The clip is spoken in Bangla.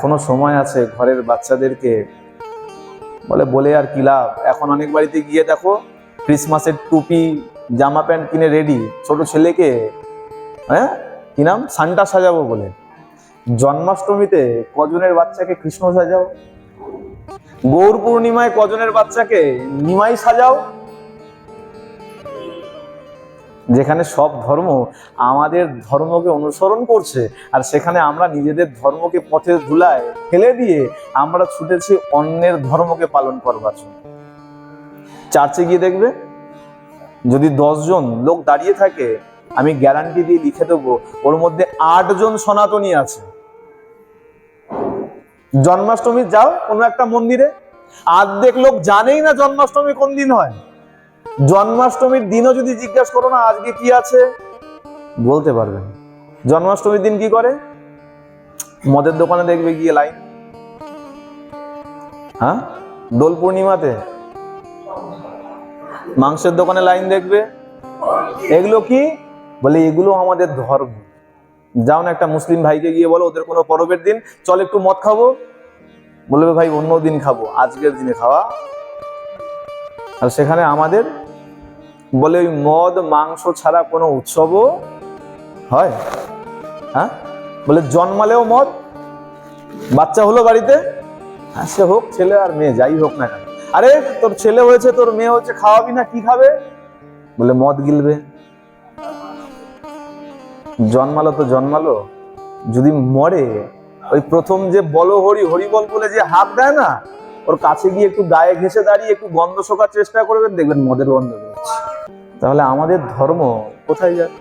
এখনও সময় আছে ঘরের বাচ্চাদেরকে। বলে বলে আর কি লাভ? এখন অনেক বাড়িতে গিয়ে দেখো, ক্রিসমাসের টুপি, জামা প্যান্ট কিনে রেডি ছোট ছেলেকে হ্যাঁ? কি নাম? সান্টা সাজাবো বলে। জন্মাষ্টমীতে কজনের বাচ্চাকে কৃষ্ণ সাজাও? গৌর পূর্ণিমায় কজনের বাচ্চাকে নিমাই সাজাও? যেখানে সব ধর্ম আমাদের ধর্মকে অনুসরণ করছে, আর সেখানে আমরা নিজেদের ধর্মকে পথে ধুলায় ফেলে দিয়ে আমরা ছুটেছি অন্যের ধর্মকে পালন করবার জন্য। চার্চে গিয়ে দেখবে, যদি দশজন লোক দাঁড়িয়ে থাকে, আমি গ্যারান্টি দিয়ে লিখে দেবো, ওর মধ্যে আটজন সনাতনী আছে। জন্মাষ্টমী যাও কোনো একটা মন্দিরে, আর্ধেক লোক জানেই না জন্মাষ্টমী কোন দিন হয়। জন্মাষ্টমীর দিনও যদি জিজ্ঞাসা করো না, আজকে কি আছে? বলতে পারবেন জন্মাষ্টমীর দিন কি করে? মদের দোকানে দেখবে গিয়ে লাইন। হ্যাঁ? দোল পূর্ণিমাতে মাংসের দোকানে লাইন দেখবে। এগুলো কি? বলে, এগুলো আমাদের ধর্ম। যাও না একটা মুসলিম ভাইকে গিয়ে বলো, ওদের কোনো পরবের দিন। চল একটু মদ খাব। বলবে, ভাই অন্য দিন খাব। আজকের দিনে খাওয়া। আর সেখানে আমাদের বলে ওই মদ, মাংস ছাড়া কোনো উৎসবও হয়? হ্যাঁ? বলে জন্মালেও মদ? বাচ্চা হলো বাড়িতে? হ্যাঁ সে হোক, ছেলে আর মেয়ে, যাই হোক না কেন। আরে, তোর ছেলে হয়েছে, তোর মেয়ে হচ্ছে খাওয়াবি না, কি খাবে? বলে মদ গিলবে। জন্মালো তো জন্মালো, যদি মরে, ওই প্রথম যে বলো হরি হরি বল যে হাত দেয় না, ওর কাছে গিয়ে একটু গায়ে ঘেসে দাঁড়িয়ে একটু গন্ধ শোকার চেষ্টা করবেন, দেখবেন মদের গন্ধ বেরোচ্ছে। তাহলে আমাদের ধর্ম কোথায় যায়?